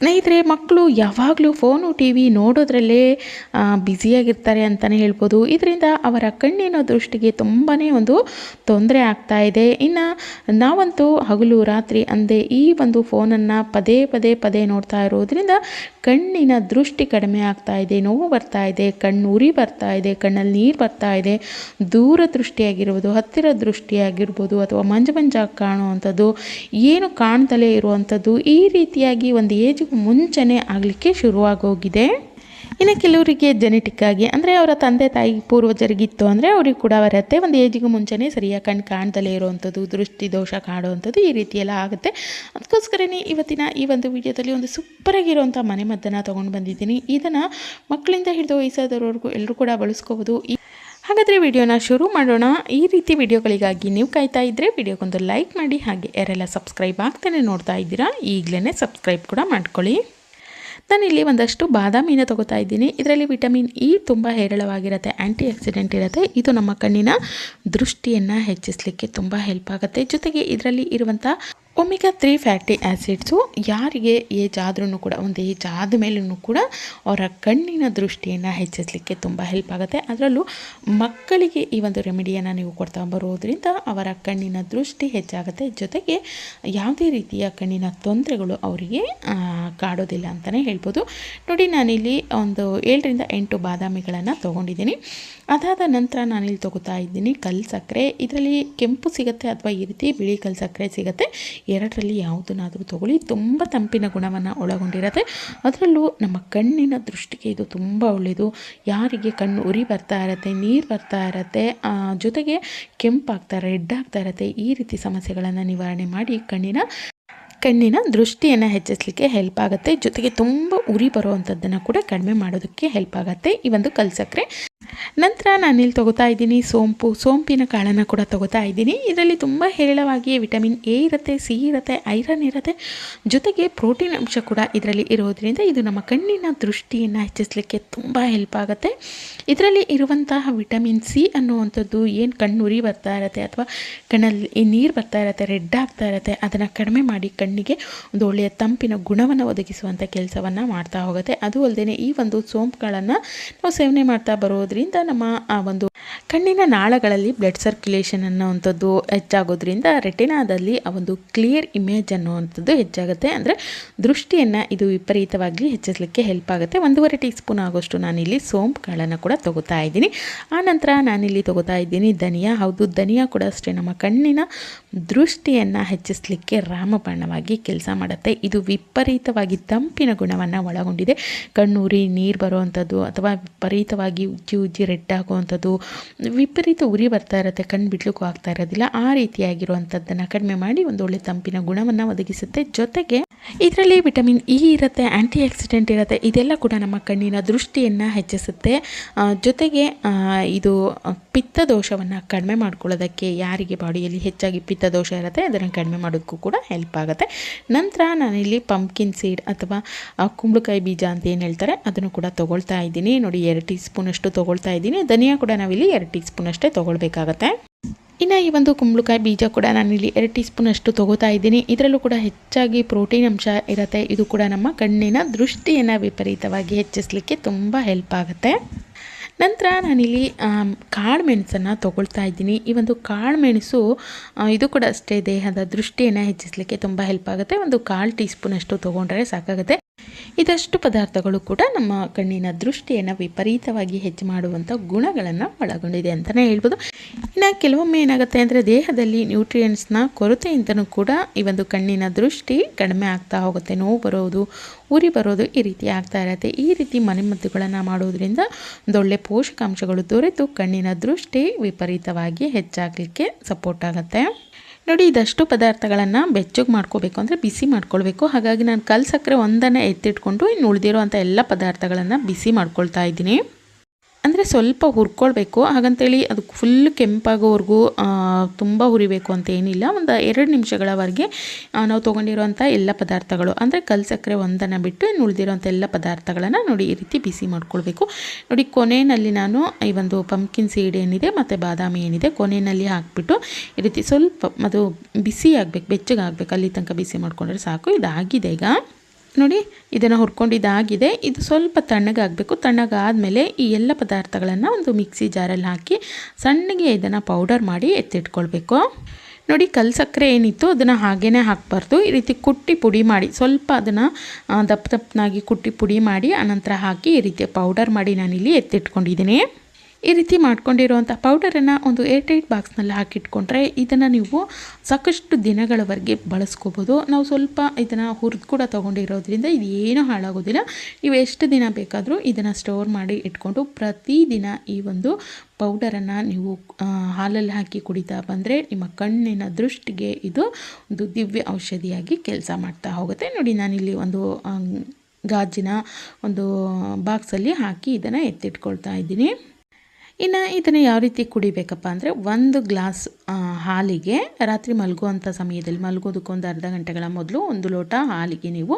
ಸ್ನೇಹಿತರೆ, ಮಕ್ಕಳು ಯಾವಾಗಲೂ ಫೋನು ಟಿ ವಿ ನೋಡೋದ್ರಲ್ಲೇ ಬ್ಯುಸಿಯಾಗಿರ್ತಾರೆ ಅಂತಲೇ ಹೇಳ್ಬೋದು. ಇದರಿಂದ ಅವರ ಕಣ್ಣಿನ ದೃಷ್ಟಿಗೆ ತುಂಬಾ ಒಂದು ತೊಂದರೆ ಆಗ್ತಾ ಇದೆ. ಇನ್ನು ನಾವಂತೂ ಹಗಲು ರಾತ್ರಿ ಅಂದೇ ಈ ಒಂದು ಫೋನನ್ನು ಪದೇ ಪದೇ ಪದೇ ನೋಡ್ತಾ ಇರೋದ್ರಿಂದ ಕಣ್ಣಿನ ದೃಷ್ಟಿ ಕಡಿಮೆ ಆಗ್ತಾ ಇದೆ, ನೋವು ಬರ್ತಾ ಇದೆ, ಕಣ್ಣು ಉರಿ ಬರ್ತಾ ಇದೆ, ಕಣ್ಣಲ್ಲಿ ನೀರು ಬರ್ತಾ ಇದೆ. ದೂರ ದೃಷ್ಟಿಯಾಗಿರ್ಬೋದು, ಹತ್ತಿರ ದೃಷ್ಟಿಯಾಗಿರ್ಬೋದು, ಅಥವಾ ಮಂಜು ಮಂಜಾಗಿ ಕಾಣುವಂಥದ್ದು, ಏನು ಕಾಣ್ತಲೇ ಇರುವಂಥದ್ದು, ಈ ರೀತಿಯಾಗಿ ಒಂದು ಏಜ್ ಮುಂಚೆನೇ ಆಗಲಿಕ್ಕೆ ಶುರುವಾಗೋಗಿದೆ. ಇನ್ನು ಕೆಲವರಿಗೆ ಜೆನೆಟಿಕ್ ಆಗಿ, ಅಂದರೆ ಅವರ ತಂದೆ ತಾಯಿ ಪೂರ್ವಜರಿಗಿತ್ತು ಅಂದರೆ ಅವ್ರಿಗೆ ಕೂಡ ಬರುತ್ತೆ ಒಂದು ಏಜಿಗೆ ಮುಂಚೆನೇ ಸರಿಯಾಗಿ ಕಣ್ಣು ಕಾಣ್ದಲೇ ಇರುವಂಥದ್ದು, ದೃಷ್ಟಿ ದೋಷ ಕಾಡುವಂಥದ್ದು ಈ ರೀತಿಯೆಲ್ಲ ಆಗುತ್ತೆ. ಅದಕ್ಕೋಸ್ಕರನೇ ಇವತ್ತಿನ ಈ ಒಂದು ವಿಡಿಯೋದಲ್ಲಿ ಒಂದು ಸೂಪರಾಗಿರುವಂಥ ಮನೆ ಮದ್ದನ್ನು ತೊಗೊಂಡು ಬಂದಿದ್ದೀನಿ. ಇದನ್ನು ಮಕ್ಕಳಿಂದ ಹಿಡಿದು ವಯಸ್ಸಾದವರೆಗೂ ಎಲ್ಲರೂ ಕೂಡ ಬಳಸ್ಕೋಬೋದು. ಈ ಹಾಗಾದರೆ ವಿಡಿಯೋನ ಶುರು ಮಾಡೋಣ. ಈ ರೀತಿ ವಿಡಿಯೋಗಳಿಗಾಗಿ ನೀವು ಕಾಯ್ತಾ ಇದ್ದರೆ ವಿಡಿಯೋಗೊಂದು ಲೈಕ್ ಮಾಡಿ ಹಾಗೆ ಯಾರೆಲ್ಲ ಸಬ್ಸ್ಕ್ರೈಬ್ ಆಗ್ತಾನೆ ನೋಡ್ತಾ ಇದ್ದೀರಾ ಈಗಲೇ ಸಬ್ಸ್ಕ್ರೈಬ್ ಕೂಡ ಮಾಡ್ಕೊಳ್ಳಿ. ನಾನಿಲ್ಲಿ ಒಂದಷ್ಟು ಬಾದಾಮಿನ ತೊಗೋತಾ ಇದ್ದೀನಿ. ಇದರಲ್ಲಿ ವಿಟಮಿನ್ ಇ ತುಂಬ ಹೇರಳವಾಗಿರುತ್ತೆ ಆ್ಯಂಟಿ ಆಕ್ಸಿಡೆಂಟ್ ಇರುತ್ತೆ. ಇದು ನಮ್ಮ ಕಣ್ಣಿನ ದೃಷ್ಟಿಯನ್ನು ಹೆಚ್ಚಿಸಲಿಕ್ಕೆ ತುಂಬ ಹೆಲ್ಪ್ ಆಗುತ್ತೆ. ಜೊತೆಗೆ ಇದರಲ್ಲಿ ಇರುವಂಥ ಒಮೆಗಾ ತ್ರೀ ಫ್ಯಾಟಿ ಆ್ಯಸಿಡ್ಸು ಯಾರಿಗೆ ಏಜ್ ಆದ್ರೂ ಕೂಡ, ಒಂದು ಏಜ್ ಆದ ಮೇಲೂ ಕೂಡ ಅವರ ಕಣ್ಣಿನ ದೃಷ್ಟಿಯನ್ನು ಹೆಚ್ಚಿಸಲಿಕ್ಕೆ ತುಂಬ ಹೆಲ್ಪ್ ಆಗುತ್ತೆ. ಅದರಲ್ಲೂ ಮಕ್ಕಳಿಗೆ ಈ ಒಂದು ರೆಮಿಡಿಯನ್ನು ನೀವು ಕೊಡ್ತಾ ಬರೋದ್ರಿಂದ ಅವರ ಕಣ್ಣಿನ ದೃಷ್ಟಿ ಹೆಚ್ಚಾಗುತ್ತೆ. ಜೊತೆಗೆ ಯಾವುದೇ ರೀತಿಯ ಕಣ್ಣಿನ ತೊಂದರೆಗಳು ಅವರಿಗೆ ಕಾಡೋದಿಲ್ಲ ಅಂತಲೇ ಹೇಳ್ಬೋದು. ನೋಡಿ, ನಾನಿಲ್ಲಿ ಒಂದು ಏಳರಿಂದ ಎಂಟು ಬಾದಾಮಿಗಳನ್ನು ತೊಗೊಂಡಿದ್ದೀನಿ. ಅದಾದ ನಂತರ ನಾನಿಲ್ಲಿ ತೊಗೋತಾ ಇದ್ದೀನಿ ಕಲ್ಲು ಸಕ್ಕರೆ. ಇದರಲ್ಲಿ ಕೆಂಪು ಸಿಗುತ್ತೆ ಅಥವಾ ಈ ರೀತಿ ಬಿಳಿ ಕಲ್ಲು ಸಕ್ಕರೆ ಸಿಗುತ್ತೆ. ಎರಡರಲ್ಲಿ ಯಾವುದನ್ನಾದರೂ ತಗೊಳ್ಳಿ. ತುಂಬ ತಂಪಿನ ಗುಣವನ್ನು ಒಳಗೊಂಡಿರುತ್ತೆ. ಅದರಲ್ಲೂ ನಮ್ಮ ಕಣ್ಣಿನ ದೃಷ್ಟಿಗೆ ಇದು ತುಂಬ ಒಳ್ಳೆಯದು ಯಾರಿಗೆ ಕಣ್ಣು ಉರಿ ಬರ್ತಾ ಇರತ್ತೆ, ನೀರು ಬರ್ತಾ ಇರತ್ತೆ ಜೊತೆಗೆ ಕೆಂಪಾಗ್ತಾ ರೆಡ್ ಆಗ್ತಾ ಇರತ್ತೆ, ಈ ರೀತಿ ಸಮಸ್ಯೆಗಳನ್ನು ನಿವಾರಣೆ ಮಾಡಿ ಕಣ್ಣಿನ ಕಣ್ಣಿನ ದೃಷ್ಟಿಯನ್ನು ಹೆಚ್ಚಿಸಲಿಕ್ಕೆ ಹೆಲ್ಪ್ ಆಗುತ್ತೆ. ಜೊತೆಗೆ ತುಂಬ ಉರಿ ಬರುವಂಥದ್ದನ್ನು ಕೂಡ ಕಡಿಮೆ ಮಾಡೋದಕ್ಕೆ ಹೆಲ್ಪ್ ಆಗುತ್ತೆ. ಈ ಒಂದು ಕಲ್ಸಕ್ರೆ. ನಂತರ ನಾನಿಲ್ಲಿ ತೊಗೋತಾ ಇದ್ದೀನಿ ಸೋಂಪು, ಸೋಂಪಿನ ಕಾಳನ್ನು ಕೂಡ ತೊಗೋತಾ ಇದ್ದೀನಿ. ಇದರಲ್ಲಿ ತುಂಬ ಹೇರಳವಾಗಿ ವಿಟಮಿನ್ ಎ ಇರುತ್ತೆ, ಸಿ ಇರುತ್ತೆ, ಐರನ್ ಇರುತ್ತೆ, ಜೊತೆಗೆ ಪ್ರೋಟೀನ್ ಅಂಶ ಕೂಡ ಇದರಲ್ಲಿ ಇರೋದ್ರಿಂದ ಇದು ನಮ್ಮ ಕಣ್ಣಿನ ದೃಷ್ಟಿಯನ್ನು ಹೆಚ್ಚಿಸಲಿಕ್ಕೆ ತುಂಬ ಹೆಲ್ಪ್ ಆಗುತ್ತೆ. ಇದರಲ್ಲಿ ಇರುವಂತಹ ವಿಟಮಿನ್ ಸಿ ಅನ್ನುವಂಥದ್ದು ಏನು ಕಣ್ಣುರಿ ಬರ್ತಾ ಇರುತ್ತೆ ಅಥವಾ ಕಣ್ಣಲ್ಲಿ ನೀರು ಬರ್ತಾ ಇರುತ್ತೆ, ರೆಡ್ ಆಗ್ತಾ ಇರುತ್ತೆ, ಅದನ್ನು ಕಡಿಮೆ ಮಾಡಿ ಕಣ್ಣಿಗೆ ಒಂದು ಒಳ್ಳೆಯ ತಂಪಿನ ಗುಣವನ್ನು ಒದಗಿಸುವಂಥ ಕೆಲಸವನ್ನು ಮಾಡ್ತಾ ಹೋಗುತ್ತೆ. ಅದು ಅಲ್ಲದೆ ಈ ಒಂದು ಸೋಂಪುಗಳನ್ನು ನಾವು ಸೇವನೆ ಮಾಡ್ತಾ ಬರೋದ್ರಿಂದ ನಮ್ಮ, ಆ, ಒಂದು ಕಣ್ಣಿನ ನಾಳಗಳಲ್ಲಿ ಬ್ಲಡ್ ಸರ್ಕ್ಯುಲೇಷನ್ ಅನ್ನೋವಂಥದ್ದು ಹೆಚ್ಚಾಗೋದ್ರಿಂದ ರೆಟಿನಾದಲ್ಲಿ ಆ ಒಂದು ಕ್ಲಿಯರ್ ಇಮೇಜ್ ಅನ್ನುವಂಥದ್ದು ಹೆಚ್ಚಾಗುತ್ತೆ. ಅಂದರೆ ದೃಷ್ಟಿಯನ್ನು ಇದು ವಿಪರೀತವಾಗಿ ಹೆಚ್ಚಿಸಲಿಕ್ಕೆ ಹೆಲ್ಪ್ ಆಗುತ್ತೆ. ಒಂದೂವರೆ ಟೀ ಸ್ಪೂನ್ ಆಗೋಷ್ಟು ನಾನಿಲ್ಲಿ ಸೋಂಪು ಕಾಳನ್ನು ಕೂಡ ತೊಗೋತಾ ಇದ್ದೀನಿ. ಆನಂತರ ನಾನಿಲ್ಲಿ ತೊಗೋತಾ ಇದ್ದೀನಿ ಧನಿಯಾ. ಹೌದು, ಧನಿಯಾ ಕೂಡ ಅಷ್ಟೇ. ನಮ್ಮ ಕಣ್ಣಿನ ದೃಷ್ಟಿಯನ್ನು ಹೆಚ್ಚಿಸಲಿಕ್ಕೆ ರಾಮಬಾಣವಾಗಿ ಕೆಲಸ ಮಾಡುತ್ತೆ. ಇದು ವಿಪರೀತವಾಗಿ ತಂಪಿನ ಗುಣವನ್ನು ಒಳಗೊಂಡಿದೆ. ಕಣ್ಣೂರಿ, ನೀರು ಬರುವಂಥದ್ದು ಅಥವಾ ವಿಪರೀತವಾಗಿ ಉಜ್ಜಿ ಉಜ್ಜಿ ರೆಡ್ ಆಗುವಂಥದ್ದು ವಿಪರೀತ ಉರಿ ಬರ್ತಾ ಇರುತ್ತೆ, ಕಣ್ಣು ಬಿಡ್ಲಿಕ್ಕೂ ಆಗ್ತಾ ಇರೋದಿಲ್ಲ, ಆ ರೀತಿಯಾಗಿರುವಂಥದ್ದನ್ನು ಕಡಿಮೆ ಮಾಡಿ ಒಂದು ಒಳ್ಳೆ ತಂಪಿನ ಗುಣವನ್ನು ಒದಗಿಸುತ್ತೆ. ಜೊತೆಗೆ ಇದರಲ್ಲಿ ವಿಟಮಿನ್ ಇ ಇರುತ್ತೆ ಆ್ಯಂಟಿ ಆಕ್ಸಿಡೆಂಟ್ ಇರುತ್ತೆ, ಇದೆಲ್ಲ ಕೂಡ ನಮ್ಮ ಕಣ್ಣಿನ ದೃಷ್ಟಿಯನ್ನು ಹೆಚ್ಚಿಸುತ್ತೆ. ಜೊತೆಗೆ ಇದು ಪಿತ್ತ ದೋಷವನ್ನು ಕಡಿಮೆ ಮಾಡ್ಕೊಳ್ಳೋದಕ್ಕೆ ಯಾರಿಗೆ ಬಾಡಿಯಲ್ಲಿ ಹೆಚ್ಚಾಗಿ ಪಿತ್ತ ದೋಷ ಇರುತ್ತೆ, ಅದನ್ನು ಕಡಿಮೆ ಮಾಡೋದಕ್ಕೂ ಕೂಡ ಹೆಲ್ಪ್ ಆಗುತ್ತೆ. ನಂತರ ನಾನಿಲ್ಲಿ ಪಂಪ್ಕಿನ್ ಸೀಡ್ ಅಥವಾ ಕುಂಬಳಕಾಯಿ ಬೀಜ ಅಂತ ಏನು ಹೇಳ್ತಾರೆ, ಅದನ್ನು ಕೂಡ ತೊಗೊಳ್ತಾ ಇದ್ದೀನಿ. ನೋಡಿ, ಎರಡು ಟೀ ಸ್ಪೂನಷ್ಟು ತೊಗೊಳ್ತಾ ಇದ್ದೀನಿ. ಧನಿಯಾ ಕೂಡ ನಾವಿಲ್ಲಿ ಎರಡು ಟೀ ಸ್ಪೂನಷ್ಟೇ ತೊಗೊಳ್ಬೇಕಾಗತ್ತೆ. ಇನ್ನು ಈ ಒಂದು ಕುಂಬಳಕಾಯಿ ಬೀಜ ಕೂಡ ನಾನಿಲ್ಲಿ ಎರಡು ಟೀ ಸ್ಪೂನಷ್ಟು ತೊಗೋತಾ ಇದ್ದೀನಿ. ಇದರಲ್ಲೂ ಕೂಡ ಹೆಚ್ಚಾಗಿ ಪ್ರೋಟೀನ್ ಅಂಶ ಇರುತ್ತೆ. ಇದು ಕೂಡ ನಮ್ಮ ಕಣ್ಣಿನ ದೃಷ್ಟಿಯನ್ನು ವಿಪರೀತವಾಗಿ ಹೆಚ್ಚಿಸಲಿಕ್ಕೆ ತುಂಬ ಹೆಲ್ಪ್ ಆಗುತ್ತೆ. ನಂತರ ನಾನಿಲ್ಲಿ ಕಾಳು ಮೆಣಸನ್ನು ತೊಗೊಳ್ತಾ ಇದ್ದೀನಿ. ಈ ಒಂದು ಕಾಳು ಮೆಣಸು ಇದು ಕೂಡ ಅಷ್ಟೇ ದೇಹದ ದೃಷ್ಟಿಯನ್ನು ಹೆಚ್ಚಿಸಲಿಕ್ಕೆ ತುಂಬ ಹೆಲ್ಪ್ ಆಗುತ್ತೆ. ಒಂದು ಕಾಳು ಟೀ ಸ್ಪೂನಷ್ಟು ತೊಗೊಂಡ್ರೆ ಸಾಕಾಗುತ್ತೆ. ಇದಷ್ಟು ಪದಾರ್ಥಗಳು ಕೂಡ ನಮ್ಮ ಕಣ್ಣಿನ ದೃಷ್ಟಿಯನ್ನು ವಿಪರೀತವಾಗಿ ಹೆಚ್ಚು ಮಾಡುವಂಥ ಗುಣಗಳನ್ನು ಒಳಗೊಂಡಿದೆ ಅಂತಲೇ ಹೇಳ್ಬೋದು. ಇನ್ನು ಕೆಲವೊಮ್ಮೆ ಏನಾಗುತ್ತೆ ಅಂದರೆ ದೇಹದಲ್ಲಿ ನ್ಯೂಟ್ರಿಯೆಂಟ್ಸ್ನ ಕೊರತೆಯಿಂದನೂ ಕೂಡ ಈ ಒಂದು ಕಣ್ಣಿನ ದೃಷ್ಟಿ ಕಡಿಮೆ ಆಗ್ತಾ ಹೋಗುತ್ತೆ. ನೋವು ಬರೋದು, ಉರಿ ಬರೋದು ಈ ರೀತಿ ಆಗ್ತಾ ಇರುತ್ತೆ. ಈ ರೀತಿ ಮನೆಮದ್ದುಗಳನ್ನು ಮಾಡೋದ್ರಿಂದ ಒಂದೊಳ್ಳೆ ಪೋಷಕಾಂಶಗಳು ದೊರೆತು ಕಣ್ಣಿನ ದೃಷ್ಟಿ ವಿಪರೀತವಾಗಿ ಹೆಚ್ಚಾಗಲಿಕ್ಕೆ ಸಪೋರ್ಟ್ ಆಗುತ್ತೆ. ನೋಡಿ, ಇದಷ್ಟು ಪದಾರ್ಥಗಳನ್ನು ಬೆಚ್ಚಗೆ ಮಾಡ್ಕೋಬೇಕು ಅಂದರೆ ಬಿಸಿ ಮಾಡ್ಕೊಳ್ಬೇಕು. ಹಾಗಾಗಿ ನಾನು ಕಲ್ಸಕ್ಕರೆ ಒಂದನ್ನು ಎತ್ತಿಟ್ಕೊಂಡು ಇನ್ನು ಉಳಿದಿರೋ ಅಂಥ ಎಲ್ಲ ಪದಾರ್ಥಗಳನ್ನು ಬಿಸಿ ಮಾಡ್ಕೊಳ್ತಾ ಇದ್ದೀನಿ. ಅಂದರೆ ಸ್ವಲ್ಪ ಹುರ್ಕೊಳ್ಬೇಕು. ಹಾಗಂತೇಳಿ ಅದು ಫುಲ್ ಕೆಂಪಾಗೋವರೆಗೂ ತುಂಬ ಹುರಿಬೇಕು ಅಂತ ಏನಿಲ್ಲ. ಒಂದು ಎರಡು ನಿಮಿಷಗಳವರೆಗೆ ನಾವು ತೊಗೊಂಡಿರೋಂಥ ಎಲ್ಲ ಪದಾರ್ಥಗಳು, ಅಂದರೆ ಕಲ್ ಸಕ್ಕರೆ ಒಂದನ್ನು ಬಿಟ್ಟು ಇನ್ನು ಎಲ್ಲ ಪದಾರ್ಥಗಳನ್ನು ನೋಡಿ ಈ ರೀತಿ ಬಿಸಿ ಮಾಡ್ಕೊಳ್ಬೇಕು. ನೋಡಿ, ಕೊನೆಯಲ್ಲಿ ನಾನು ಈ ಒಂದು ಪಂಪ್ಕಿನ್ ಸೀಡ್ ಏನಿದೆ ಮತ್ತು ಬಾದಾಮಿ ಏನಿದೆ ಕೊನೆಯಲ್ಲಿ ಹಾಕಿಬಿಟ್ಟು ಈ ರೀತಿ ಸ್ವಲ್ಪ ಅದು ಬಿಸಿ ಆಗಬೇಕು, ಬೆಚ್ಚಗಾಗಬೇಕು, ಅಲ್ಲಿ ತನಕ ಬಿಸಿ ಮಾಡಿಕೊಂಡ್ರೆ ಸಾಕು. ಇದಾಗಿದೆ ಈಗ. ನೋಡಿ, ಇದನ್ನು ಹುರ್ಕೊಂಡಿದ್ದಾಗಿದೆ ಇದು ಸ್ವಲ್ಪ ತಣ್ಣಗಾಗಬೇಕು. ತಣ್ಣಗಾದಮೇಲೆ ಈ ಎಲ್ಲ ಪದಾರ್ಥಗಳನ್ನು ಒಂದು ಮಿಕ್ಸಿ ಜಾರಲ್ಲಿ ಹಾಕಿ ಸಣ್ಣಗೆ ಇದನ್ನು ಪೌಡರ್ ಮಾಡಿ ಎತ್ತಿಟ್ಕೊಳ್ಬೇಕು. ನೋಡಿ ಕಲ್ ಸಕ್ಕರೆ ಏನಿತ್ತು ಅದನ್ನು ಹಾಗೇ ಹಾಕಬಾರ್ದು. ಈ ರೀತಿ ಕುಟ್ಟಿ ಪುಡಿ ಮಾಡಿ, ಸ್ವಲ್ಪ ಅದನ್ನು ದಪ್ಪ ದಪ್ಪನಾಗಿ ಕುಟ್ಟಿ ಪುಡಿ ಮಾಡಿ ಅನಂತರ ಹಾಕಿ ಈ ರೀತಿ ಪೌಡರ್ ಮಾಡಿ ನಾನಿಲ್ಲಿ ಎತ್ತಿಟ್ಕೊಂಡಿದ್ದೀನಿ. ಈ ರೀತಿ ಮಾಡ್ಕೊಂಡಿರುವಂಥ ಪೌಡರನ್ನು ಒಂದು ಏರ್ಟೈಟ್ ಬಾಕ್ಸ್ನಲ್ಲಿ ಹಾಕಿಟ್ಕೊಂಡ್ರೆ ಇದನ್ನು ನೀವು ಸಾಕಷ್ಟು ದಿನಗಳವರೆಗೆ ಬಳಸ್ಕೋಬೋದು. ನಾವು ಸ್ವಲ್ಪ ಇದನ್ನು ಹುರಿದು ಕೂಡ ತೊಗೊಂಡಿರೋದ್ರಿಂದ ಇದು ಏನೂ ಹಾಳಾಗೋದಿಲ್ಲ. ನೀವು ಎಷ್ಟು ದಿನ ಬೇಕಾದರೂ ಇದನ್ನು ಸ್ಟೋರ್ ಮಾಡಿ ಇಟ್ಕೊಂಡು ಪ್ರತಿದಿನ ಈ ಒಂದು ಪೌಡರನ್ನು ನೀವು ಹಾಲಲ್ಲಿ ಹಾಕಿ ಕುಡಿತಾ ಬಂದರೆ ನಿಮ್ಮ ಕಣ್ಣಿನ ದೃಷ್ಟಿಗೆ ಇದು ಒಂದು ದಿವ್ಯ ಔಷಧಿಯಾಗಿ ಕೆಲಸ ಮಾಡ್ತಾ ಹೋಗುತ್ತೆ. ನೋಡಿ, ನಾನಿಲ್ಲಿ ಒಂದು ಗಾಜಿನ ಒಂದು ಬಾಕ್ಸಲ್ಲಿ ಹಾಕಿ ಇದನ್ನು ಎತ್ತಿಟ್ಕೊಳ್ತಾ ಇದ್ದೀನಿ. ಇನ್ನು ಇದನ್ನು ಯಾವ ರೀತಿ ಕುಡಿಬೇಕಪ್ಪ ಅಂದರೆ ಒಂದು ಗ್ಲಾಸ್ ಹಾಲಿಗೆ ರಾತ್ರಿ ಮಲಗುವಂಥ ಸಮಯದಲ್ಲಿ ಮಲಗೋದಕ್ಕೆ ಒಂದು ಅರ್ಧ ಗಂಟೆಗಳ ಮೊದಲು ಒಂದು ಲೋಟ ಹಾಲಿಗೆ ನೀವು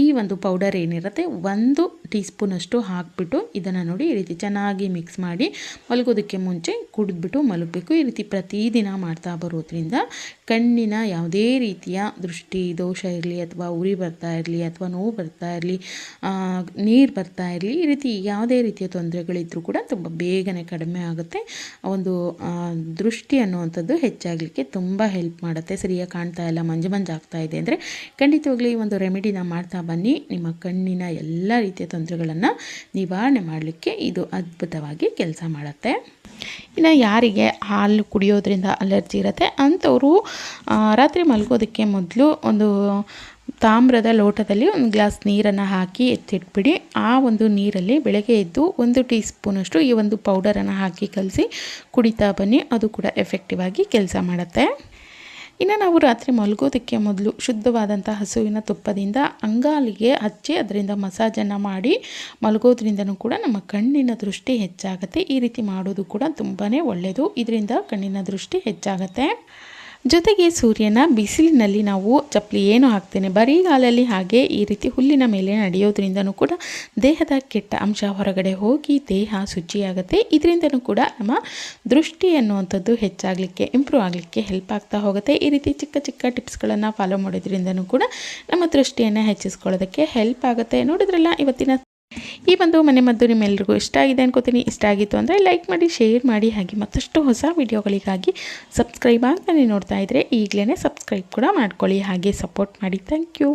ಈ ಒಂದು ಪೌಡರ್ ಏನಿರುತ್ತೆ ಒಂದು ಟೀ ಸ್ಪೂನಷ್ಟು ಹಾಕಿಬಿಟ್ಟು ಇದನ್ನು ನೋಡಿ ಈ ರೀತಿ ಚೆನ್ನಾಗಿ ಮಿಕ್ಸ್ ಮಾಡಿ ಮಲಗೋದಕ್ಕೆ ಮುಂಚೆ ಕುಡಿದ್ಬಿಟ್ಟು ಮಲಗಬೇಕು. ಈ ರೀತಿ ಪ್ರತಿದಿನ ಮಾಡ್ತಾ ಬರೋದ್ರಿಂದ ಕಣ್ಣಿನ ಯಾವುದೇ ರೀತಿಯ ದೃಷ್ಟಿ, ದೋಷ ಇರಲಿ ಅಥವಾ ಉರಿ ಬರ್ತಾ ಇರಲಿ ಅಥವಾ ನೋವು ಬರ್ತಾ ಇರಲಿ ನೀರು ಬರ್ತಾ ಇರಲಿ, ಈ ರೀತಿ ಯಾವುದೇ ರೀತಿಯ ತೊಂದರೆಗಳಿದ್ದರೂ ಕೂಡ ತುಂಬ ಬೇಗನೆ ಕಡಿಮೆ ಆಗುತ್ತೆ. ಒಂದು ದೃಷ್ಟಿ ದೃಷ್ಟಿ ಅನ್ನುವಂಥದ್ದು ಹೆಚ್ಚಾಗಲಿಕ್ಕೆ ತುಂಬ ಹೆಲ್ಪ್ ಮಾಡುತ್ತೆ. ಸರಿಯಾಗಿ ಕಾಣ್ತಾ ಇಲ್ಲ, ಮಂಜು ಮಂಜು ಆಗ್ತಾ ಇದೆ ಅಂದರೆ ಖಂಡಿತವಾಗ್ಲೂ ಈ ಒಂದು ರೆಮಿಡಿನ ಮಾಡ್ತಾ ಬನ್ನಿ. ನಿಮ್ಮ ಕಣ್ಣಿನ ಎಲ್ಲ ರೀತಿಯ ತೊಂದರೆಗಳನ್ನು ನಿವಾರಣೆ ಮಾಡಲಿಕ್ಕೆ ಇದು ಅದ್ಭುತವಾಗಿ ಕೆಲಸ ಮಾಡುತ್ತೆ. ಇನ್ನು ಯಾರಿಗೆ ಹಾಲು ಕುಡಿಯೋದ್ರಿಂದ ಅಲರ್ಜಿ ಇರುತ್ತೆ, ಅಂಥವರು ರಾತ್ರಿ ಮಲಗೋದಕ್ಕೆ ಮೊದಲು ಒಂದು ತಾಮ್ರದ ಲೋಟದಲ್ಲಿ ಒಂದು ಗ್ಲಾಸ್ ನೀರನ್ನು ಹಾಕಿ ಎತ್ತಿಟ್ಬಿಡಿ. ಆ ಒಂದು ನೀರಲ್ಲಿ ಬೆಳಗ್ಗೆ ಎದ್ದು ಒಂದು ಟೀ ಸ್ಪೂನಷ್ಟು ಈ ಒಂದು ಪೌಡರನ್ನು ಹಾಕಿ ಕಲಸಿ ಕುಡಿತಾ ಬನ್ನಿ. ಅದು ಕೂಡ ಎಫೆಕ್ಟಿವ್ ಆಗಿ ಕೆಲಸ ಮಾಡುತ್ತೆ. ಇನ್ನು ನಾವು ರಾತ್ರಿ ಮಲಗೋದಕ್ಕೆ ಮೊದಲು ಶುದ್ಧವಾದಂಥ ಹಸುವಿನ ತುಪ್ಪದಿಂದ ಅಂಗಾಲಿಗೆ ಹಚ್ಚಿ ಅದರಿಂದ ಮಸಾಜನ್ನು ಮಾಡಿ ಮಲಗೋದ್ರಿಂದನೂ ಕೂಡ ನಮ್ಮ ಕಣ್ಣಿನ ದೃಷ್ಟಿ ಹೆಚ್ಚಾಗುತ್ತೆ. ಈ ರೀತಿ ಮಾಡೋದು ಕೂಡ ತುಂಬಾ ಒಳ್ಳೆಯದು ಇದರಿಂದ ಕಣ್ಣಿನ ದೃಷ್ಟಿ ಹೆಚ್ಚಾಗುತ್ತೆ. ಜೊತೆಗೆ ಸೂರ್ಯನ ಬಿಸಿಲಿನಲ್ಲಿ ನಾವು ಚಪ್ಪಲಿ ಏನು ಹಾಕ್ತೇನೆ. ಬರೀಗಾಲಲ್ಲಿ ಹಾಗೆ ಈ ರೀತಿ ಹುಲ್ಲಿನ ಮೇಲೆ ನಡೆಯೋದ್ರಿಂದನೂ ಕೂಡ ದೇಹದ ಕೆಟ್ಟ ಅಂಶ ಹೊರಗಡೆ ಹೋಗಿ ದೇಹ ಶುಚಿಯಾಗುತ್ತೆ. ಇದರಿಂದನೂ ಕೂಡ ನಮ್ಮ ದೃಷ್ಟಿ ಅನ್ನುವಂಥದ್ದು ಹೆಚ್ಚಾಗಲಿಕ್ಕೆ ಇಂಪ್ರೂವ್ ಆಗಲಿಕ್ಕೆ ಹೆಲ್ಪ್ ಆಗ್ತಾ ಹೋಗುತ್ತೆ. ಈ ರೀತಿ ಚಿಕ್ಕ ಚಿಕ್ಕ ಟಿಪ್ಸ್ಗಳನ್ನು ಫಾಲೋ ಮಾಡೋದ್ರಿಂದನೂ ಕೂಡ ನಮ್ಮ ದೃಷ್ಟಿಯನ್ನು ಹೆಚ್ಚಿಸ್ಕೊಳ್ಳೋದಕ್ಕೆ ಹೆಲ್ಪ್ ಆಗುತ್ತೆ. ನೋಡಿದ್ರಲ್ಲ ಇವತ್ತಿನ ಈ ಒಂದು ಮನೆ ಮದ್ದು ನಿಮ್ಮೆಲ್ರಿಗೂ ಇಷ್ಟ ಆಗಿದೆ ಅನ್ಕೋತೀನಿ. ಇಷ್ಟ ಆಗಿತ್ತು ಅಂದರೆ ಲೈಕ್ ಮಾಡಿ ಶೇರ್ ಮಾಡಿ, ಹಾಗೆ ಮತ್ತಷ್ಟು ಹೊಸ ವಿಡಿಯೋಗಳಿಗಾಗಿ ಸಬ್ಸ್ಕ್ರೈಬ್ ಆಗ್ತಾನೆ ನೋಡ್ತಾ ಇದ್ದರೆ ಈಗಲೇ ಸಬ್ಸ್ಕ್ರೈಬ್ ಕೂಡ ಮಾಡ್ಕೊಳ್ಳಿ. ಹಾಗೆ ಸಪೋರ್ಟ್ ಮಾಡಿ. Thank you